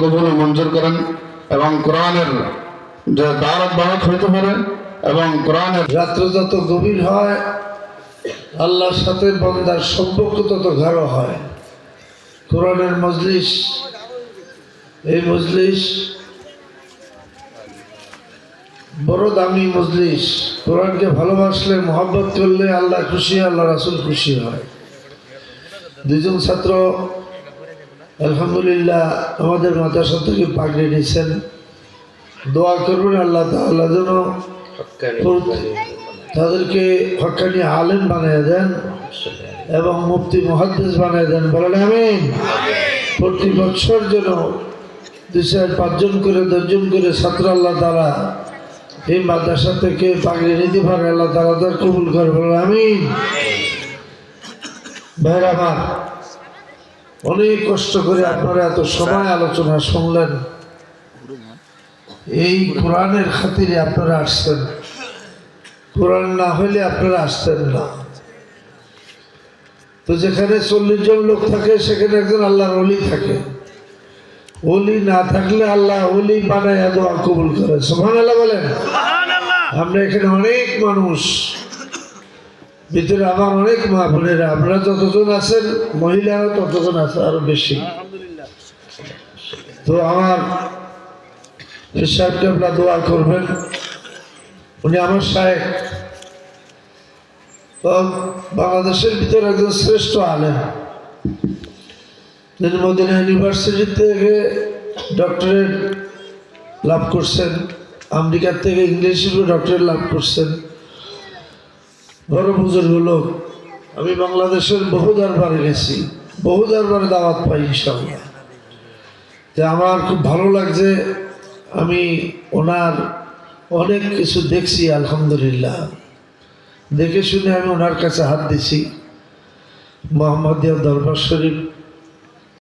কবুল মঞ্জুর করেন এবং কোরআনের যে দাওয়াত বাহক হইতে পারে এবং কোরআনের রাত্র যত গভীর হয়, আল্লাহর সাথে বন্দার সম্পর্ক তত গাঢ় হয়। কোরআনের মজলিস, এই মজলিস বড় দামি মজলিস। কোরআনকে ভালোবাসলে, মহব্বত করলে আল্লাহ খুশি, আল্লাহ রাসুল খুশি হয়। দুজন ছাত্র আলহামদুলিল্লাহ আমাদের মাদ্রাসা থেকে পাগড়ি নিয়েছেন দোয়া করবেন আল্লাহ তাআলা যেন তাদেরকে হকানি আলেম বানিয়ে দেন এবং মুফতি মহাদ্দেশ বানিয়ে দেন। বলেন আমিন। প্রতি বছর যেন দুই চার পাঁচজন করে দশজন করে ছাত্র আল্লাহ তারা এই মাদ্রাসা থেকে পাগড়ি নিতে পারে আল্লাহ তারা তার কবুল করে। বলেন আমিন। ভাইর আমার অনেক কষ্ট করে আপনারা এত সময় আলোচনা শুনলেন। এই কোরআনের খাতিরে আপনারা আসছেন। কোরআন না হলে আপনারা আসতেন না। তো যেখানে চল্লিশ জন লোক থাকে সেখানে একজন আল্লাহর অলি থাকে। অলি না থাকলে আল্লাহ অলি বানায় দোয়া কবুল করে। সোহান আল্লাহ বলেন আমরা এখানে অনেক মানুষ। ভিতরে আমার অনেক মা বোনেরা, আপনারা যতজন আছেন, মহিলারা ততজন আছে, আরও বেশি। তো আমার সাহেবকে আপনারা দোয়া করবেন। উনি আমার সাহেব। বাংলাদেশের ভিতরে একজন শ্রেষ্ঠ আলেম। তিনি মদিনা ইউনিভার্সিটি থেকে ডক্টরেট লাভ করছেন। আমেরিকার থেকে ইংলিশ ডক্টরেট লাভ করছেন। বড় বুজুর্গ লোক, আমি বাংলাদেশের বহু দরবারে গেছি, বহু দরবারে দাওয়াত পাই ইনশাল্লাহ তো আমার খুব ভালো লাগছে, আমি ওনার অনেক কিছু দেখছি, আলহামদুলিল্লাহ। দেখে শুনে আমি ওনার কাছে হাত দিছি। মোহাম্মদিয়া দরবার শরীফ